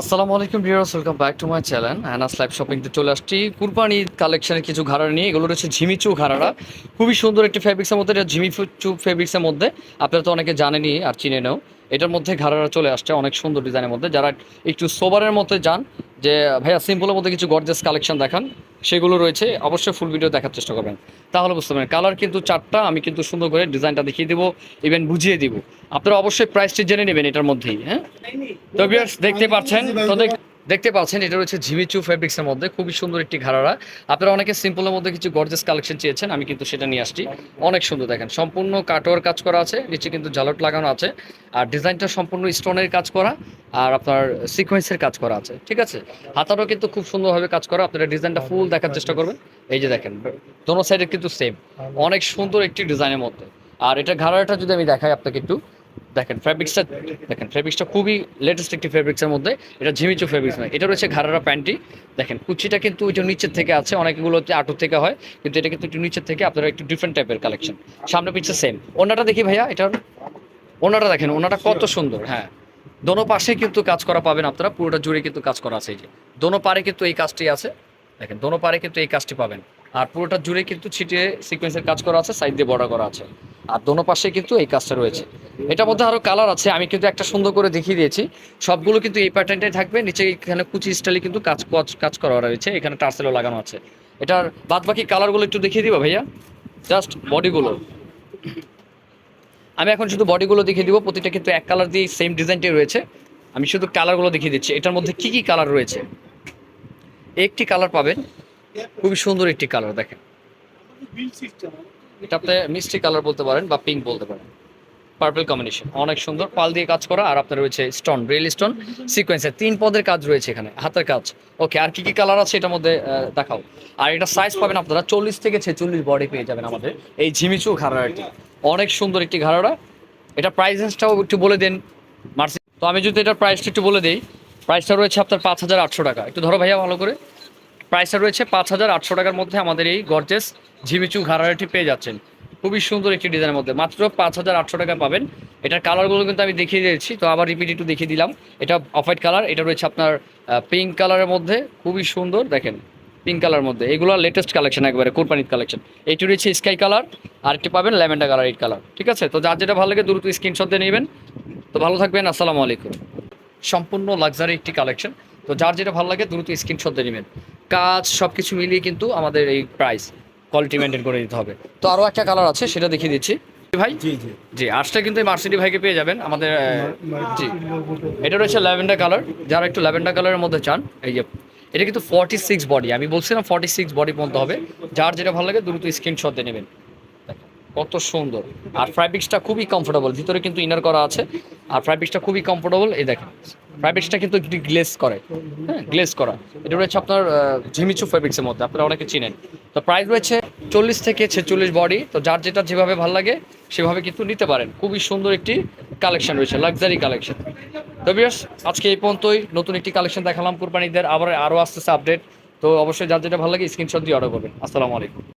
আসসালামু আলাইকুম viewers welcome back to my channel Anas live শপিংতে চলে আসছি। কুরবানি কালেকশনের কিছু ঘাড়া নিয়ে। এগুলো রয়েছে ঝিমিচু ঘাড়ারা। খুবই সুন্দর একটি ফেব্রিক্সের মধ্যে। এটা ঝিমিচু ফেব্রিক্সের মধ্যে। আপনারা তো অনেকে জানেনই আর চিনে নেও। এটার মধ্যে ঘাড়ারা চলে আসছে অনেক সুন্দর ডিজাইনের মধ্যে। যারা একটু সোবারের মধ্যে যান যে, ভাইয়া সিম্পলের মধ্যে কিছু গর্জেস কালেকশন দেখান। সেগুলো রয়েছে। অবশ্যই ফুল ভিডিও দেখার চেষ্টা করবেন। তাহলে বুঝতে পারেন কালার কিন্তু চারটা, আমি কিন্তু সুন্দর করে ডিজাইনটা দেখিয়ে দিব ইভেন বুঝিয়ে দিব। আপনারা অবশ্যই প্রাইসটি জেনে নেবেন এটার মধ্যেই হ্যাঁ? তো দেখতে পাচ্ছেন, তো দেখতে পাচ্ছেন, এটা রয়েছে ঝিমিচু ফেব্রিক্সের মধ্যে, খুবই সুন্দর একটি ঘাড়ারা। আপনারা অনেকে সিম্পলের মধ্যে কিছু গর্জেস কালেকশন চেয়েছেন, আমি কিন্তু সেটা নিয়ে আসছি। অনেক সুন্দর, দেখেন, সম্পূর্ণ কাটোয়ার কাজ করা আছে, নিচে কিন্তু জালট লাগানো আছে। আর ডিজাইনটা সম্পূর্ণ স্টোনের কাজ করা। আর আপনার সিকোয়েন্সের কাজ করা আছে, ঠিক আছে? হাতারও কিন্তু খুব সুন্দরভাবে কাজ করা। আপনারা ডিজাইনটা ফুল দেখার চেষ্টা করবেন। এই যে দেখেন, দোনো সাইডে কিন্তু সেম অনেক সুন্দর একটি ডিজাইনের মধ্যে। আর এটা ঘাড়াটা যদি আমি দেখাই আপনাকে একটু, দেখেন ফেব্রিক্সটা দেখেন ফেব্রিক্সটা খুবই লেটেস্ট একটি ফেব্রিক্সের মধ্যে। এটা ঝিমিচু ফেব্রিক্স নয়, এটা রয়েছে ঘাড়ারা প্যান্টি দেখেন, কুচিটা কিন্তু ওইটা নিচের থেকে আছে অনেকগুলো আটুর থেকে হয়, কিন্তু এটা কিন্তু একটু নিচের থেকে, আপনারা একটু ডিফারেন্ট টাইপের কালেকশন সামনে পিছিয়ে সেম ওনাটা দেখি ভাইয়া, এটার ওনাটা দেখেন ওনাটা কত সুন্দর হ্যাঁ। দোনো পাশে কিন্তু কাজ করা পাবেন আপনারা, পুরোটা জুড়ে কিন্তু কাজ করা আছে এই যে। দোনো পারে কিন্তু এই কাজটি আছে, দেখেন, দোনো পারে কিন্তু এই কাজটি পাবেন। আর পুরোটা জুড়ে কিন্তু ছিটিয়ে সিকোয়েন্সের কাজ করা আছে সাইড দিয়ে বর্ডার করা আছে। আর দোনো পাশে কিন্তু এই কাজটা রয়েছে। এটার মধ্যে আরও কালার আছে, আমি কিন্তু একটা সুন্দর করে দেখিয়ে দিয়েছি। সবগুলো কিন্তু এই প্যাটার্নটাই থাকবে, নিচে এখানে কুচি স্টাইলে কিন্তু কাজ কাজ- করা রয়েছে, এখানে টার্সেলও লাগানো আছে। এটার বাদ বাকি কালারগুলো একটু দেখিয়ে দিবা ভাইয়া? জাস্ট বডিগুলো আমি এখন শুধু বডিগুলো দেখিয়ে দিব। প্রতিটা কিন্তু এক কালার দিয়ে সেম ডিজাইনটাই রয়েছে। আমি শুধু কালারগুলো দেখিয়ে দিচ্ছি। এটার মধ্যে কি কি কালার রয়েছে? একটি কালার পাবেন। খুবই সুন্দর একটি কালার দেখেন। এটা আপনি মিষ্টি কালার বলতে পারেন বা পিঙ্ক বলতে পারেন। পার্পল কম্বিনেশন অনেক সুন্দর। পাল দিয়ে কাজ করা, আর আপনার রয়েছে স্টোন রিয়েল স্টোন সিকোয়েন্সের তিন পদের কাজ রয়েছে এখানে, হাতের কাজ। ওকে আর কি কি কালার আছে এটার মধ্যে দেখাও। আর এটা সাইজ পাবেন আপনারা চল্লিশ থেকে ছেচল্লিশ বডি পেয়ে যাবেন আমাদের এই ঝিমিচু ঘাড়াটি। অনেক সুন্দর একটি ঘাড়া এটা প্রাইসটাও একটু বলে দেন, মার্সি। তো আমি যদি এটার প্রাইসটা একটু বলে দিই প্রাইসটা রয়েছে আপনার পাঁচ হাজার আটশো টাকা। একটু ধরো ভাইয়া ভালো করে। প্রাইসটা রয়েছে পাঁচ হাজার আটশো টাকার মধ্যে আমাদের এই গর্জেস ঝিমিচু ঘাড়াটি পেয়ে যাচ্ছেন। খুবই সুন্দর একটি ডিজাইনের মধ্যে। মাত্র পাঁচ হাজার আটশো টাকা পাবেন। এটার কালারগুলো কিন্তু আমি দেখিয়ে দিয়েছি, তো আবার রিপিট একটু দেখিয়ে দিলাম। এটা অফ হোয়াইট কালার এটা রয়েছে আপনার পিঙ্ক কালারের মধ্যে। খুবই সুন্দর, দেখেন। পিঙ্ক কালার মধ্যে। এগুলো লেটেস্ট কালেকশন একবারে কোরবানির কালেকশন এইটি রয়েছে স্কাই কালার আর একটি পাবেন ল্যাভেন্ডার কালার এইট কালার ঠিক আছে? তো যার যেটা ভালো লাগে দ্রুত স্ক্রিনশট দিয়ে নেবেন। তো ভালো থাকবেন আসসালামু আলাইকুম। সম্পূর্ণ লাক্সারি একটি কালেকশন তো যার যেটা ভালো লাগে দ্রুত স্ক্রিনশট দিয়ে নেবেন। কাজ সব কিছু মিলিয়ে কিন্তু আমাদের এই প্রাইস কোয়ালিটি মেনটেন করে দিতে হবে। তো আরও একটা কালার আছে সেটা দেখিয়ে দিচ্ছি। ভাই? জি জি। জি আর্টসটা কিন্তু এই মার্সিডি ভাইকে পেয়ে যাবেন। আমাদের জি। এটা রয়েছে ল্যাভেন্ডার কালার যারা একটু ল্যাভেন্ডার কালারের মধ্যে চান এই যে এটা কিন্তু ফর্টি সিক্স বডি আমি বলছিলাম ফর্টি সিক্স বডি পর্যন্ত হবে। যার যেটা ভালো লাগে দ্রুত স্ক্রিনশট দিয়ে নেবেন। কত সুন্দর। আর ফ্রাইবিক্সটা খুবই কমফোর্টেবল ভিতরে কিন্তু ইনার করা আছে। আর ফ্রাইবিক্সটা খুবই কমফোর্টেবল এই দেখেন। ফ্রাইবিক্সটা কিন্তু গ্লেস করে হ্যাঁ গ্লেস করা। এটা রয়েছে আপনার ঝিমিচু ফ্যাব্রিক্সের মধ্যে, আপনারা অনেকে চিনেন। তো প্রাইস রয়েছে চল্লিশ থেকে ছেচল্লিশ বডি। তো যার যেটা যেভাবে ভালো লাগে, সেভাবে কিন্তু নিতে পারেন। খুবই সুন্দর একটি কালেকশন রয়েছে লাক্সারি কালেকশন তো বিয়ার্স আজকে এই পর্যন্তই। নতুন একটি কালেকশন দেখালাম কোরবানিদের। আবার আরও আসতেছে আপডেট তো অবশ্যই যার যেটা ভালো লাগে স্ক্রিনশট দিয়ে অর্ডার করবেন। আসসালামু আলাইকুম।